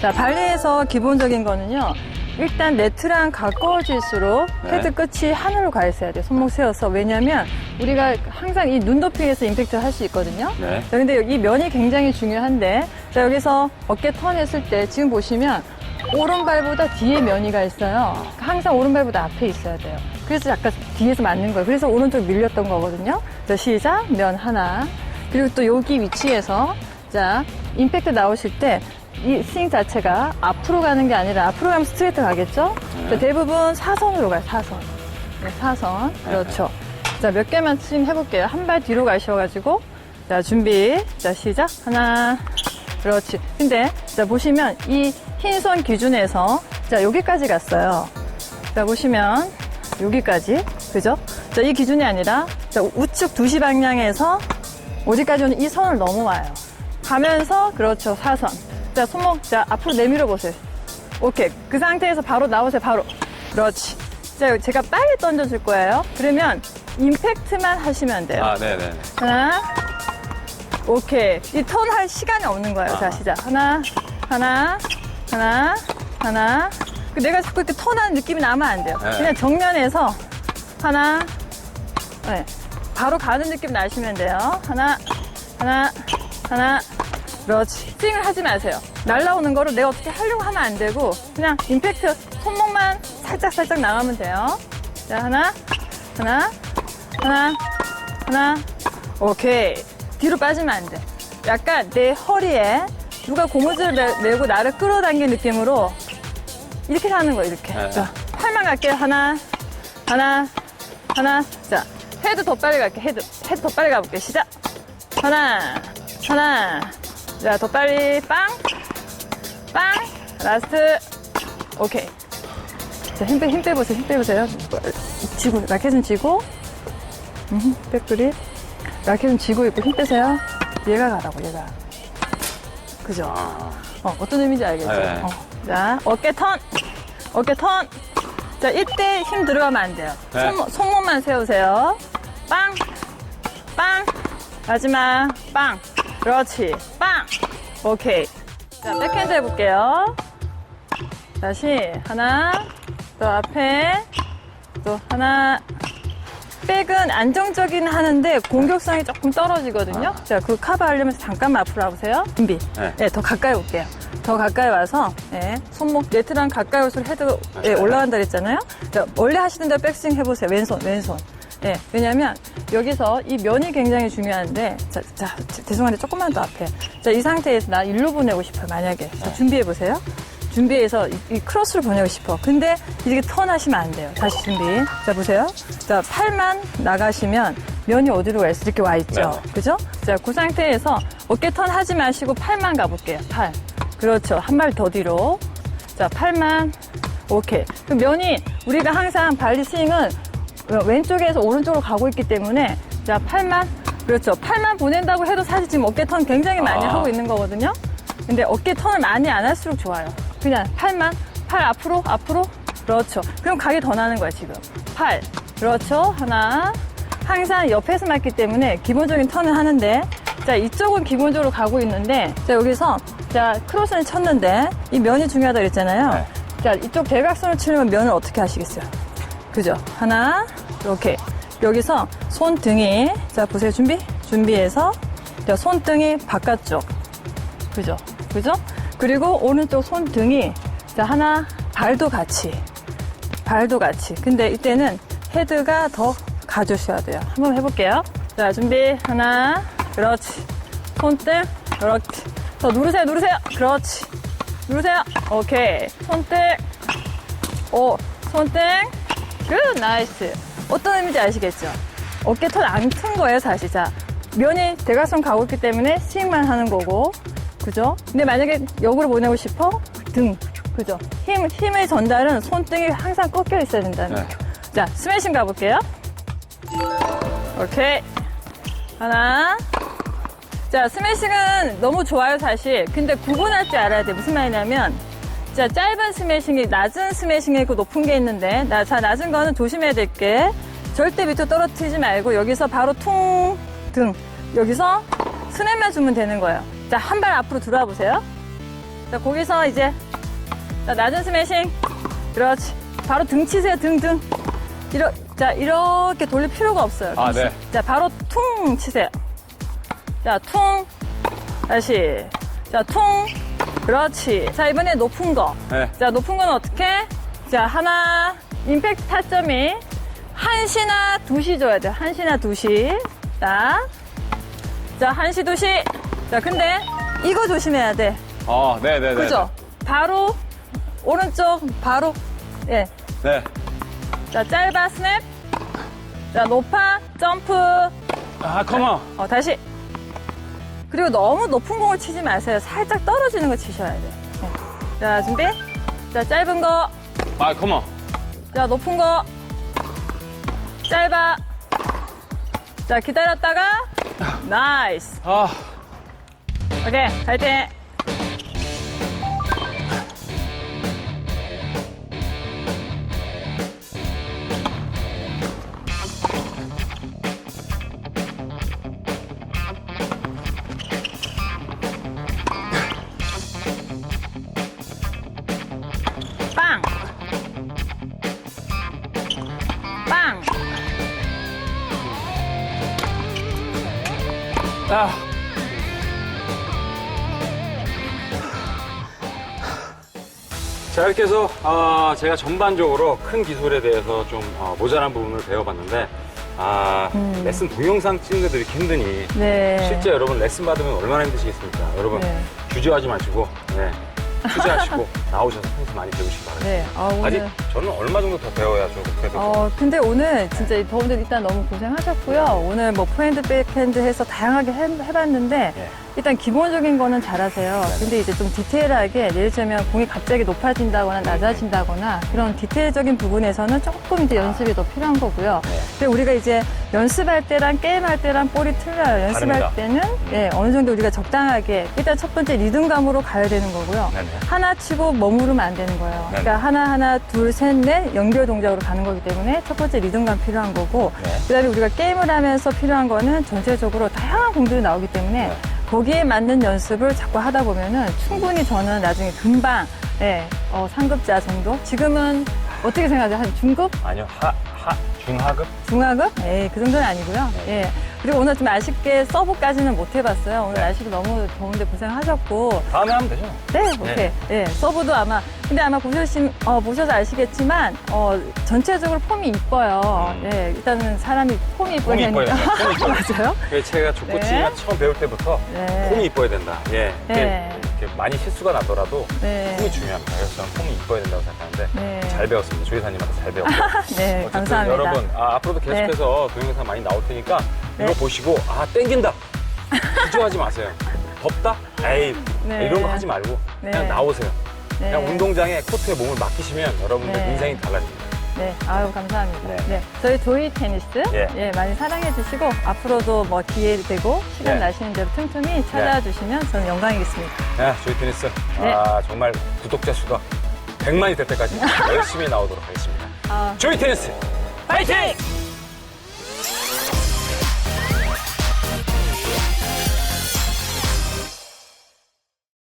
자, 발리에서 기본적인 거는요. 일단 네트랑 가까워질수록 네. 헤드 끝이 하늘로 가 있어야 돼요. 손목 세워서. 왜냐면 우리가 항상 이 눈 높이에서 임팩트 를 할 수 있거든요. 네. 자, 근데 이 면이 굉장히 중요한데, 자, 여기서 어깨 턴 했을 때 지금 보시면 오른발보다 뒤에 면이가 있어요. 항상 오른발보다 앞에 있어야 돼요. 그래서 약간 뒤에서 맞는 거예요. 그래서 오른쪽 밀렸던 거거든요. 자, 시작. 면 하나. 그리고 또 여기 위치에서, 자, 임팩트 나오실 때, 이 스윙 자체가 앞으로 가는 게 아니라 앞으로 가면 스트레이트 가겠죠? 자, 대부분 사선으로 가요, 사선. 네, 사선. 그렇죠. 자, 몇 개만 스윙 해볼게요. 한 발 뒤로 가셔가지고. 자, 준비. 자, 시작. 하나. 그렇지. 근데, 자, 보시면 이 흰선 기준에서, 자, 여기까지 갔어요. 자, 보시면, 여기까지. 그죠? 자, 이 기준이 아니라, 자, 우측 2시 방향에서 어디까지 오는 이 선을 넘어와요. 가면서, 그렇죠. 사선. 자, 손목, 자, 앞으로 내밀어 보세요. 오케이. 그 상태에서 바로 나오세요. 바로. 그렇지. 자, 제가 빨리 던져줄 거예요. 그러면, 임팩트만 하시면 돼요. 아, 네네. 하나. 오케이. 이 턴 할 시간이 없는 거예요. 자, 아. 시작. 하나, 하나, 하나, 하나. 그 내가 자꾸 이렇게 턴하는 느낌이 나면 안 돼요. 네. 그냥 정면에서 하나, 네. 바로 가는 느낌 나시면 돼요. 하나, 하나, 하나. 그렇지. 스윙을 하지 마세요. 날라오는 거를 내가 어떻게 하려고 하면 안 되고, 그냥 임팩트, 손목만 살짝 살짝 나가면 돼요. 자, 하나, 하나, 하나, 하나, 오케이. 뒤로 빠지면 안 돼. 약간 내 허리에 누가 고무줄을 매- 매고 나를 끌어당긴 느낌으로 이렇게 하는 거예요, 이렇게. 네. 자, 팔만 갈게요. 하나, 하나, 하나. 자, 헤드 더 빨리 갈게요. 헤드, 헤드 더 빨리 가볼게요. 시작. 하나, 하나. 자, 더 빨리. 빵, 빵. 라스트. 오케이. 자, 힘 빼, 힘 빼보세요. 힘 빼보세요. 지고, 라켓은 지고. 음, 백그립. 라켓은 지고 있고 힘 빼세요. 얘가 가라고, 얘가. 그죠? 아, 어, 어떤 의미인지 알겠죠? 네. 어. 자, 어깨 턴. 어깨 턴. 자, 이때 힘 들어가면 안 돼요. 네. 손목, 손목만 세우세요. 빵. 빵. 마지막. 빵. 그렇지. 빵. 오케이. 자, 백핸드 해볼게요. 다시. 하나. 또 앞에. 또 하나. 백은 안정적인 하는데 공격성이 조금 떨어지거든요. 자, 그 커버 하려면 잠깐만 앞으로 와보세요. 준비. 네. 네, 더 가까이 올게요. 더 가까이 와서, 네, 손목 네트랑 가까이 올수록 헤드 예, 올라간다 그랬잖아요. 자, 원래 하시던 대로 백스윙 해보세요. 왼손, 왼손. 예, 왜냐면 여기서 이 면이 굉장히 중요한데, 자, 자, 죄송한데 조금만 더 앞에. 자, 이 상태에서 나 일로 보내고 싶어요, 만약에. 자, 준비해보세요. 준비해서 이, 이 크로스를 보내고 싶어. 근데 이렇게 턴하시면 안 돼요. 다시 준비. 자, 보세요. 자, 팔만 나가시면 면이 어디로 가 있어? 이렇게 와 있죠. 네. 그죠? 자, 그 상태에서 어깨 턴 하지 마시고 팔만 가볼게요. 팔. 그렇죠. 한 발 더 뒤로. 자, 팔만. 오케이. 그 면이 우리가 항상 발리 스윙은 왼쪽에서 오른쪽으로 가고 있기 때문에 자, 팔만. 그렇죠. 팔만 보낸다고 해도 사실 지금 어깨 턴 굉장히 많이 아. 하고 있는 거거든요. 근데 어깨 턴을 많이 안 할수록 좋아요. 그냥 팔만, 팔 앞으로, 앞으로. 그렇죠. 그럼 각이 더 나는 거야, 지금. 팔. 그렇죠. 하나. 항상 옆에서 맞기 때문에 기본적인 턴을 하는데, 자, 이쪽은 기본적으로 가고 있는데, 자, 여기서, 자, 크로스를 쳤는데, 이 면이 중요하다 그랬잖아요. 네. 자, 이쪽 대각선을 치려면 면을 어떻게 하시겠어요? 그죠? 하나, 이렇게. 여기서 손등이, 자, 보세요. 준비? 준비해서, 자, 손등이 바깥쪽. 그죠? 그죠? 그리고 오른쪽 손등이 자 하나 발도 같이. 발도 같이. 근데 이때는 헤드가 더 가주셔야 돼요. 한번 해볼게요. 자 준비. 하나 그렇지. 손등 그렇지 더 누르세요 누르세요. 그렇지. 누르세요. 오케이. 손등. 오 손등. 굿 나이스 어떤 의미인지 아시겠죠? 어깨 턴안튼 거예요 사실 자 면이 대각선 가고 있기 때문에 스윙만 하는 거고 그죠? 근데 만약에 역으로 보내고 싶어 등 그죠? 힘 힘의 전달은 손등이 항상 꺾여 있어야 된다는 네. 자 스매싱 가볼게요. 오케이 하나 자 스매싱은 너무 좋아요 사실 근데 구분할 줄 알아야 돼 무슨 말이냐면 자 짧은 스매싱이 낮은 스매싱이 있고 높은 게 있는데 나, 자 낮은 거는 조심해야 될게 절대 밑으로 떨어뜨리지 말고 여기서 바로 퉁 등 여기서 스냅만 주면 되는 거예요 자 한 발 앞으로 들어와 보세요 자, 거기서 이제 자, 낮은 스매싱. 그렇지. 바로 등 치세요, 등, 등. 이러, 자, 이렇게 돌릴 필요가 없어요. 아, 네. 자, 바로 퉁 치세요. 자, 퉁. 다시. 자, 퉁. 그렇지. 자, 이번에 높은 거. 네. 자, 높은 건 어떻게? 자, 하나. 임팩트 타점이 한시나 두시 줘야 돼. 한시나 두시. 자. 자, 한시, 두시. 자, 근데 이거 조심해야 돼. 어, 네네네. 그죠? 바로 오른쪽 바로 예. 네. 자 짧아 스냅. 자 높아 점프. 아, 컴온. 어 다시. 그리고 너무 높은 공을 치지 마세요. 살짝 떨어지는 거 치셔야 돼. 예. 자 준비. 자 짧은 거. 아, 컴온. 자 높은 거. 짧아. 자 기다렸다가 나이스. 아, 오케이 파이 아. 자, 이렇게 해서 아, 제가 전반적으로 큰 기술에 대해서 좀 어, 모자란 부분을 배워봤는데 아, 음. 레슨 동영상 찍는 것도 이렇게 힘드니 네. 실제 여러분 레슨 받으면 얼마나 힘드시겠습니까? 여러분 네. 주저하지 마시고 네, 투자하시고 나오셔서 평소 많이 배우시기 바랍니다. 네. 아, 오늘. 아직 저는 얼마 정도 더 배워야 좀 그래도 어, 근데 오늘 진짜 이 더운데 일단 너무 고생하셨고요. 오늘 뭐 포핸드, 백핸드 해서 다양하게 해, 해봤는데 네. 일단 기본적인 거는 잘하세요. 근데 이제 좀 디테일하게 예를 들면 공이 갑자기 높아진다거나 낮아진다거나 그런 디테일적인 부분에서는 조금 이제 연습이 더 필요한 거고요. 네. 근데 우리가 이제 연습할 때랑 게임할 때랑 볼이 틀려요. 연습할 다릅니다. 때는 예, 어느 정도 우리가 적당하게 일단 첫 번째 리듬감으로 가야 되는 거고요. 네네. 하나 치고 머무르면 안 되는 거예요. 네네. 그러니까 하나 하나 둘 셋 넷 연결 동작으로 가는 거기 때문에 첫 번째 리듬감 필요한 거고 네. 그다음에 우리가 게임을 하면서 필요한 거는 전체적으로 다양한 공들이 나오기 때문에 네. 거기에 맞는 연습을 자꾸 하다 보면은 충분히 저는 나중에 금방 예, 어, 상급자 정도 지금은 어떻게 생각하세요? 한 중급? 아니요 하, 하 중하급 중하급? 예, 그 정도는 아니고요. 네. 예. 그리고 오늘 좀 아쉽게 서브까지는 못 해봤어요. 오늘 네. 날씨가 너무 더운데 고생하셨고 다음에 하면 되죠. 네, 오케이. 예, 서브도 아마, 근데 아마 보셨, 어, 보셔서 아시겠지만, 어, 전체적으로 폼이 이뻐요. 음. 예, 일단은 사람이 폼이 이뻐야 폼이 이뻐야 되니까. 된다. 폼이 이뻐야 맞아요? 그래서 제가 족구 네. 치면 처음 배울 때부터 네. 폼이 이뻐야 된다. 예. 네. 이렇게, 많이 실수가 나더라도 네. 폼이 중요합니다. 그래서 저는 폼이 이뻐야 된다고 생각하는데 네. 잘 배웠습니다. 조이사님한테 잘 배웠고. 네, 어쨌든 감사합니다. 네. 여러분 아, 앞으로도 계속해서 동영상 많이 나올 테니까 이거 네. 보시고 아 땡긴다. 주저하지 마세요. 덥다? 에이 네. 이런 거 하지 말고 네. 그냥 나오세요. 네. 그냥 운동장에 코트에 몸을 맡기시면 여러분들 네. 인생이 달라집니다. 네, 아유, 감사합니다. 네. 네. 저희 조이 테니스, 예. 예, 많이 사랑해 주시고, 앞으로도 뭐 기회 되고, 시간 네. 나시는 대로 틈틈이 찾아주시면 저는 영광이겠습니다. 네, 조이 테니스. 네. 아, 정말 구독자 수가 100만이 될 때까지 열심히 나오도록 하겠습니다. 아, 조이 테니스 파이팅!